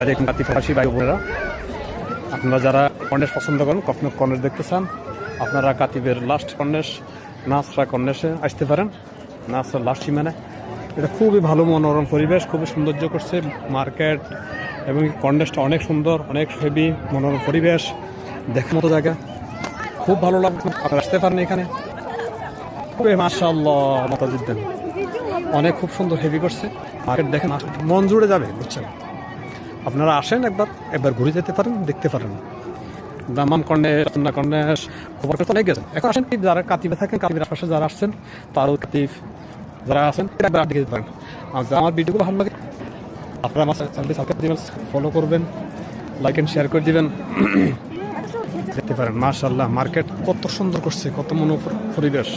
ফাঁসি ভাই আপনারা যারা কর্নেশ পছন্দ করেন, কখনো কর্নেশ দেখতে চান, আপনারা কাতিবের লাস্ট কর্নেশ নাচরা কর্নেশে আসতে পারেন। নাচরা লাস্ট সীমানে এটা খুবই ভালো মনোরম পরিবেশ, খুবই সৌন্দর্য করছে মার্কেট এবং কর্নেশটা অনেক সুন্দর, অনেক হেভি, মনোরম পরিবেশ দেখার মতো জায়গা। খুব ভালো লাগবে আপনারা আসতে পারেন এখানে। খুবই মার্শাল্লাহ মাতাজিদ্দেন অনেক খুব সুন্দর হেভি করছে। মার্কেট দেখেন মন জুড়ে যাবে, বুঝছেন? আপনারা আসেন একবার একবার ঘুরে যেতে পারেন, দেখতে পারেন। দামাম কর্ণেশ না কর্ণেশ খবর তো অনেক গেছেন। এখন আসেন যারা কাতিবে থাকেন, কাতিবের আশপাশে যারা আসছেন, তারও কাতিব যারা আছেন একবার দেখে যেতে পারেন। আর আমার ভিডিওগুলো ভালো লাগে, আপনারা আমার চ্যানেলটি সাবস্ক্রাইব দিবেন ফলো করবেন লাইক অ্যান্ড শেয়ার করে দিবেন। দেখতে পারেন মার্শাল্লাহ মার্কেট কত সুন্দর করছে, কত মনো পরিবেশ।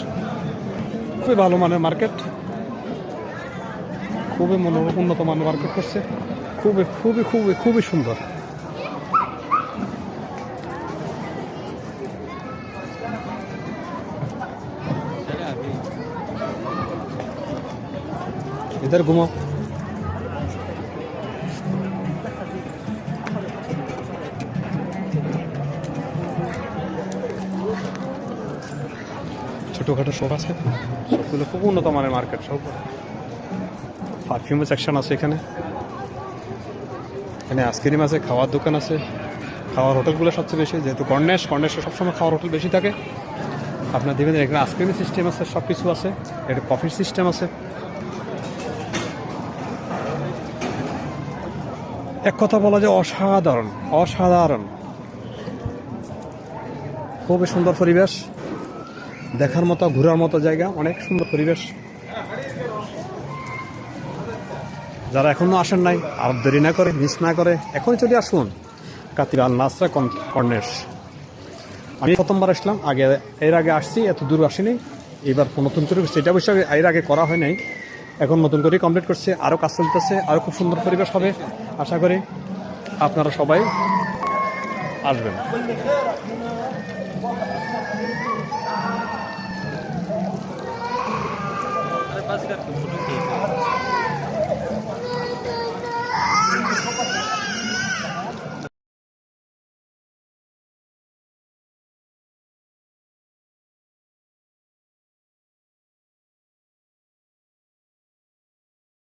খুবই ভালো মানের মার্কেট খুবই মনো উন্নত মানের মার্কেট করছে। খুবই খুবই খুবই খুবই সুন্দর इधर घुमाओ ছোটোখাটো শপ আছে সবগুলো খুব উন্নত মানের মার্কেট সব পারফিউমের সেকশন আছে এখানে এখানে আইসক্রিম আছে, খাওয়ার দোকান আছে। খাওয়ার হোটেলগুলো সবচেয়ে বেশি, যেহেতু কর্নেশ কর্নেশে সবসময় খাওয়ার হোটেল বেশি থাকে। আপনার দেখবেন এখানে আইসক্রিমের সিস্টেম আছে সব কিছু আছে। এটা কফির সিস্টেম আছে। এক কথা বলা যায়, অসাধারণ অসাধারণ। খুবই সুন্দর পরিবেশ। দেখার মতো, ঘোরার মতো জায়গা, অনেক সুন্দর পরিবেশ। যারা এখনও আসেন নাই, আর দেরি না করে মিস না করে, এখনই চলে আসুন। কাতির আল নাসরা কর্নেশ। আমি প্রথমবার আসলাম, আগে, এর আগে আসছি, এত দূর আসিনি। এবার নতুন করে সেটা অবশ্য এর আগে করা হয় নাই। এখন নতুন করে কমপ্লিট করছে আরও কাজ চলতেছে আরও খুব সুন্দর পরিবেশ হবে, আশা করি আপনারা সবাই আসবেন।